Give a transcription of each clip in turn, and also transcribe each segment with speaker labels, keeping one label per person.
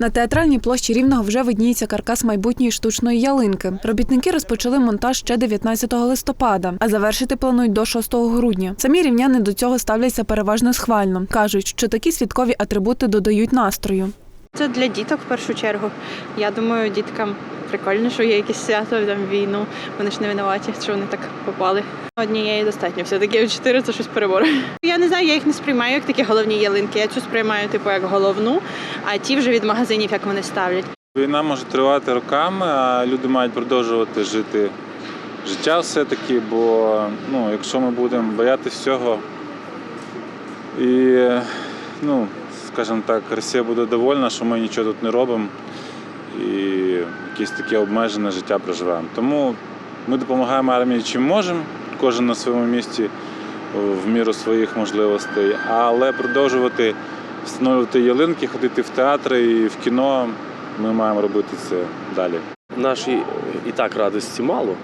Speaker 1: На театральній площі Рівного вже видніється каркас майбутньої штучної ялинки. Робітники розпочали монтаж ще 19 листопада, а завершити планують до 6 грудня. Самі рівняни до цього ставляться переважно схвально. кажуть, що такі святкові атрибути додають настрою.
Speaker 2: Це для діток в першу чергу. Я думаю, діткам прикольно, що є якесь свято, там війну. Вони ж не винуваті, що вони так попали. Однієї достатньо. Все-таки чотири це щось перебор. Я не знаю, я їх не сприймаю як такі головні ялинки. Я цю сприймаю типу як головну, а ті вже від магазинів, як вони ставлять.
Speaker 3: Війна може тривати роками, а люди мають продовжувати жити життя все-таки, бо ну, якщо ми будемо боятися всього і, ну, скажімо так, Росія буде довольна, що ми нічого тут не робимо і якесь таке обмежене життя проживаємо. Тому ми допомагаємо армії чим можемо, кожен на своєму місці в міру своїх можливостей, але продовжувати встановлювати ялинки, ходити в театри і в кіно. Ми маємо робити це далі.
Speaker 4: Нашій і так радості мало.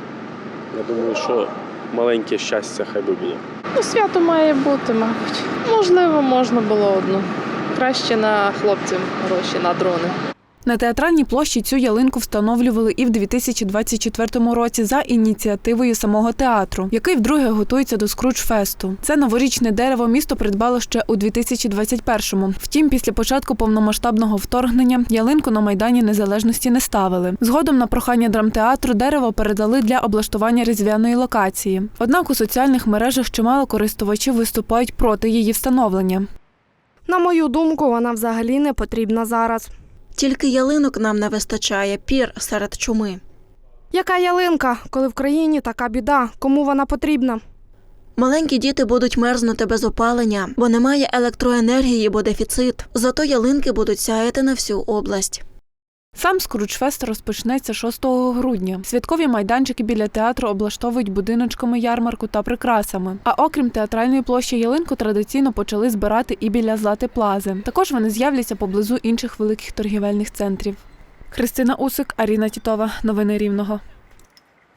Speaker 4: Я думаю, що маленьке щастя хай би буде.
Speaker 5: Ну, свято має бути, мабуть. Можливо, можна було одну. Краще на хлопців гроші, на дрони.
Speaker 1: На театральній площі цю ялинку встановлювали і в 2024 році за ініціативою самого театру, який вдруге готується до Скрудж-фесту. Це новорічне дерево місто придбало ще у 2021-му. Втім, після початку повномасштабного вторгнення ялинку на майдані незалежності не ставили. Згодом на прохання драмтеатру дерево передали для облаштування різдвяної локації. Однак у соціальних мережах чимало користувачів виступають проти її встановлення.
Speaker 6: На мою думку, вона взагалі не потрібна зараз.
Speaker 7: Тільки ялинок нам не вистачає, пір серед чуми.
Speaker 6: Яка ялинка, коли в країні така біда? Кому вона потрібна?
Speaker 7: Маленькі діти будуть мерзнути без опалення, бо немає електроенергії, бо дефіцит. Зато ялинки будуть сяяти на всю область.
Speaker 1: Сам Скрудж-фест розпочнеться 6 грудня. Святкові майданчики біля театру облаштовують будиночками ярмарку та прикрасами. А окрім театральної площі ялинку традиційно почали збирати і біля Злати Плази. Також вони з'являться поблизу інших великих торгівельних центрів. Христина Усик, Аріна Тітова. Новини Рівного.